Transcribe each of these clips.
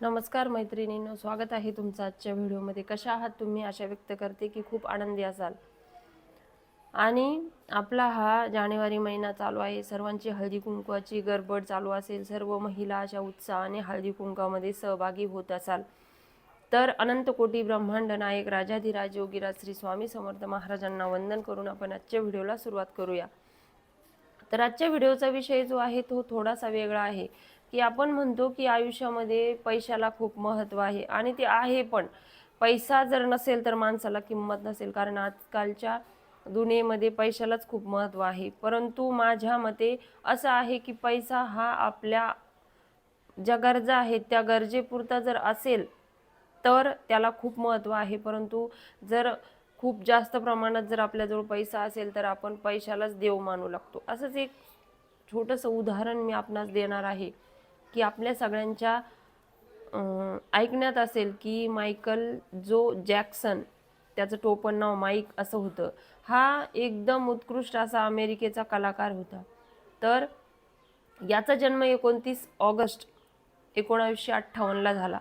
नमस्कार मैत्रिणींनो स्वागत आहे तुमचं आजच्या व्हिडिओमध्ये. कशा आहात तुम्ही? आशा व्यक्त करते की खूप आनंदी असाल. आणि आपला हा जानेवारी महिना चालू आहे. सर्वांची हळदी कुंकवाची गडबड चालू असेल. सर्व महिला अशा उत्साहाने हळदी कुंकवामध्ये सहभागी होत असाल. तर अनंत कोटी ब्रह्मांड नायक राजाधिराज योगीराज श्री स्वामी समर्थ महाराजांना वंदन करून आपण आजच्या व्हिडिओला सुरुवात करूया. तर आजच्या व्हिडिओचा विषय जो आहे तो थोडासा वेगळा आहे. की आपण म्हणतो की आयुष्यामध्ये पैशाला खूप महत्त्व आहे आणि ते आहे पण. पैसा जर नसेल तर माणसाला किंमत नसेल कारण आजकालच्या दुनियेमध्ये पैशालाच खूप महत्त्व आहे. परंतु माझ्या मते असं आहे की पैसा हा आपल्या ज्या गरजा आहेत त्या गरजेपुरता जर असेल तर त्याला खूप महत्त्व आहे. परंतु जर खूप जास्त प्रमाणात जर आपल्याजवळ पैसा असेल तर आपण पैशालाच देव मानू लागतो. असंच एक छोटंसं उदाहरण मी आपणास देणार आहे. की आपल्या सगळ्यांच्या ऐकण्यात असेल की मायकल जो जॅक्सन त्याचं टोपण नाव माईक असं होतं हा एकदम उत्कृष्ट असा अमेरिकेचा कलाकार होता. तर याचा जन्म एकोणतीस ऑगस्ट एकोणावीसशे अठ्ठावन्नला झाला.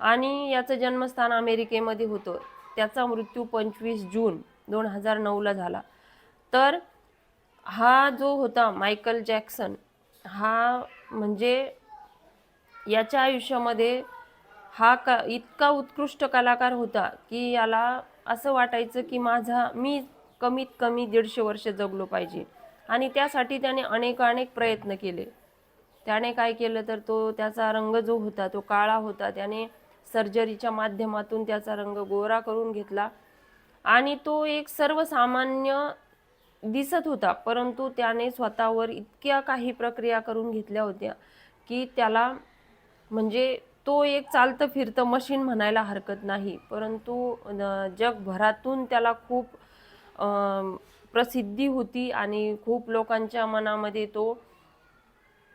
आणि याचं जन्मस्थान अमेरिकेमध्ये होतं. त्याचा मृत्यू पंचवीस जून दोन हजार नऊला झाला. तर हा जो होता मायकल जॅक्सन हा म्हणजे याच्या आयुष्यामध्ये हा का इतका उत्कृष्ट कलाकार होता की याला असं वाटायचं की माझा मी कमीत कमी दीडशे वर्ष जगलो पाहिजे. आणि त्यासाठी त्याने अनेक अनेक प्रयत्न केले. त्याने काय केलं तर तो त्याचा रंग जो होता तो काळा होता. त्याने सर्जरीच्या माध्यमातून त्याचा रंग गोरा करून घेतला. आणि तो एक सर्वसामान्य दिसत होता परंतु त्याने स्वतःवर इतक्या काही प्रक्रिया करून घेतल्या होत्या की त्याला म्हणजे तो एक चालतं फिरतं मशीन म्हणायला हरकत नाही. परंतु जगभरातून त्याला खूप प्रसिद्धी होती आणि खूप लोकांच्या मनामध्ये तो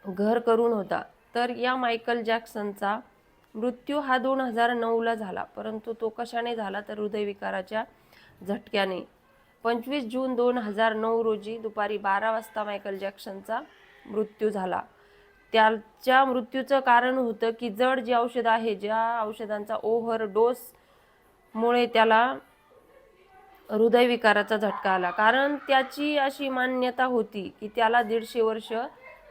घर करून होता. तर या मायकल जॅक्सनचा मृत्यू हा दोन हजार नऊला झाला. परंतु तो कशाने झाला तर हृदयविकाराच्या झटक्याने. पंचवीस जून दोन हजार नऊ रोजी दुपारी बारा वाजता मायकल जॅक्सनचा मृत्यू झाला. त्याच्या मृत्यूचं कारण होतं की जड जे औषध आहे ज्या औषधांचा ओव्हर डोसमुळे त्याला हृदयविकाराचा झटका आला. कारण त्याची अशी मान्यता होती की त्याला दीडशे वर्ष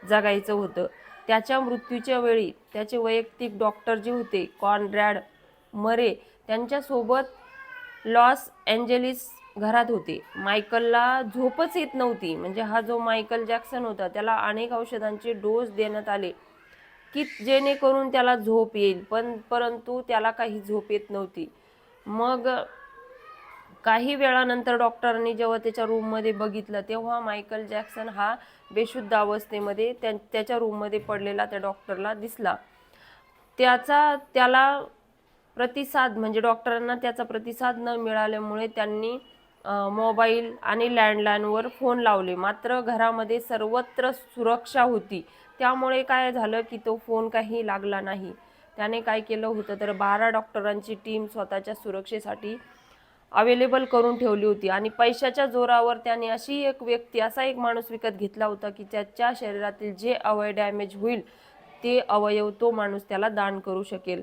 जगायचं होतं. त्याच्या मृत्यूच्या वेळी त्याचे वैयक्तिक डॉक्टर जे होते कॉनरॅड मरे त्यांच्यासोबत लॉस एंजेलिस घरात होते. मायकलला झोपच येत नव्हती. म्हणजे हा जो मायकल जॅक्सन होता त्याला अनेक औषधांचे डोस देण्यात आले की जेणेकरून त्याला झोप येईल. पण परंतु त्याला काही झोप येत नव्हती. मग काही वेळानंतर डॉक्टरांनी जेव्हा त्याच्या रूममध्ये बघितलं तेव्हा मायकल जॅक्सन हा बेशुद्ध अवस्थेमध्ये त्या त्याच्या रूममध्ये पडलेला त्या डॉक्टरला दिसला. त्याचा त्याला प्रतिसाद म्हणजे डॉक्टरांना त्याचा प्रतिसाद न मिळाल्यामुळे त्यांनी मोबाईल आणि लँडलाईनवर फोन लावले. मात्र घरामध्ये सर्वत्र सुरक्षा होती. त्यामुळे काय झालं की तो फोन काही लागला नाही. त्याने काय केलं होतं तर बारा डॉक्टरांची टीम स्वतःच्या सुरक्षेसाठी अवेलेबल करून ठेवली होती आणि पैशाच्या जोरावर त्याने अशी एक व्यक्ती असा एक माणूस विकत घेतला होता की त्याच्या शरीरातील जे अवयव डॅमेज होईल ते अवयव तो माणूस त्याला दान करू शकेल.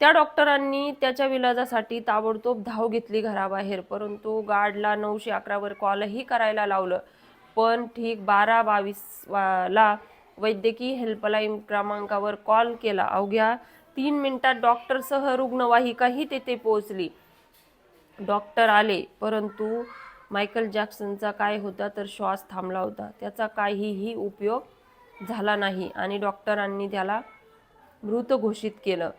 त्या डॉक्टरांनी त्याच्या विलाजासाठी ताबडतोब धाव घेतली घराबाहेर परंतु गार्डला नऊशे अकरावर कॉलही करायला लावलं. पण ठीक बारा बावीस ला वैद्यकीय हेल्पलाईन क्रमांकावर कॉल केला. अवघ्या तीन मिनिटात डॉक्टरसह रुग्णवाहिकाही तेथे पोहोचली. डॉक्टर आले परंतु मायकल जॅक्सनचा काय होता तर श्वास थांबला होता. त्याचा काहीही उपयोग झाला नाही आणि डॉक्टरांनी त्याला मृत घोषित केलं.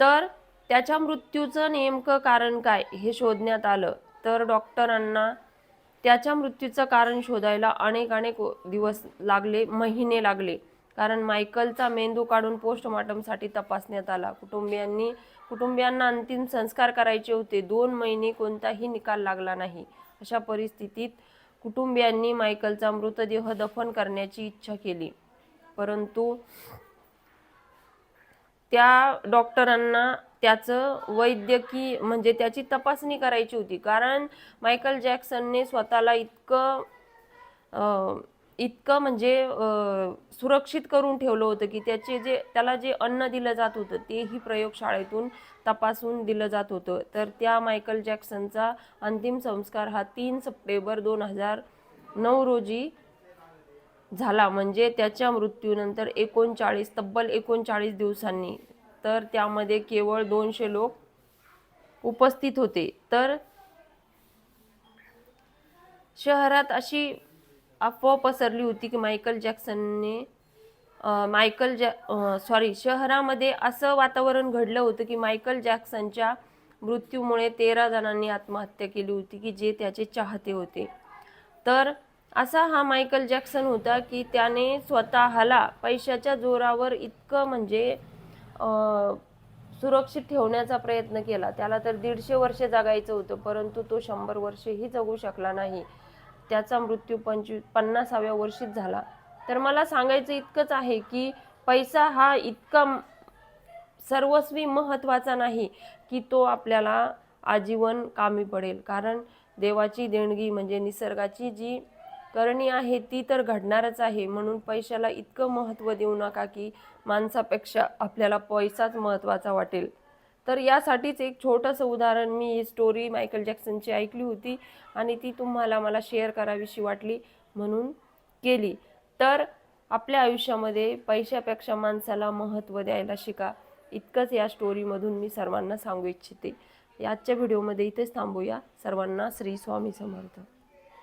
तर त्याच्या मृत्यूचं नेमकं कारण काय हे शोधण्यात आलं. तर डॉक्टरांना त्याच्या मृत्यूचं कारण शोधायला अनेक अनेक दिवस लागले महिने लागले. कारण मायकलचा मेंदू काढून पोस्टमॉर्टमसाठी तपासण्यात आला. कुटुंबियांनी कुटुंबियांना अंतिम संस्कार करायचे होते. दोन महिने कोणताही निकाल लागला नाही. अशा परिस्थितीत कुटुंबियांनी मायकलचा मृतदेह दफन करण्याची इच्छा केली. परंतु त्या डॉक्टरांना त्याचं वैद्यकीय म्हणजे त्याची तपासणी करायची होती. कारण मायकल जॅक्सनने स्वतःला इतकं इतकं म्हणजे सुरक्षित करून ठेवलं होतं की त्याचे जे त्याला जे अन्न दिलं जात होतं तेही प्रयोगशाळेतून तपासून दिलं जात होतं. तर त्या मायकल जॅक्सनचा अंतिम संस्कार हा तीन सप्टेंबर दोन हजार नऊ रोजी झाला. म्हणजे त्याच्या मृत्यूनंतर एकोणचाळीस तब्बल एकोणचाळीस दिवसांनी तर त्यामध्ये केवळ दोनशे लोक उपस्थित होते. तर शहरात अशी अफवा पसरली होती की मायकल जॅक्सनने मायकल जॅ सॉरी शहरामध्ये असं वातावरण घडलं होतं की मायकल जॅक्सनच्या मृत्यूमुळे तेरा जणांनी आत्महत्या केली होती की जे त्याचे चाहते होते. तर असा हा मायकल जॅक्सन होता की त्याने स्वतःला पैशाच्या जोरावर इतकं म्हणजे सुरक्षित ठेवण्याचा प्रयत्न केला. त्याला तर दीडशे वर्ष जगायचं होतं परंतु तो शंभर वर्षेही जगू शकला नाही. त्याचा मृत्यू पंचवी पन्नासाव्या वर्षीच झाला. तर मला सांगायचं इतकंच आहे की पैसा हा इतका सर्वस्वी महत्त्वाचा नाही की तो आपल्याला आजीवन कामी पडेल. कारण देवाची देणगी म्हणजे निसर्गाची जी करणी आहे ती तर घडणारच आहे. म्हणून पैशाला इतकं महत्त्व देऊ नका की माणसापेक्षा आपल्याला पैसाच महत्त्वाचा वाटेल. तर यासाठीच एक छोटंसं उदाहरण मी ही स्टोरी मायकल जॅक्सनची ऐकली होती आणि ती तुम्हाला मला शेअर करावीशी वाटली म्हणून केली. तर आपल्या आयुष्यामध्ये पैशापेक्षा माणसाला महत्त्व द्यायला शिका. इतकंच या स्टोरीमधून मी सर्वांना सांगू इच्छिते. आजच्या व्हिडिओमध्ये इथेच थांबूया. सर्वांना श्री स्वामी समर्थ.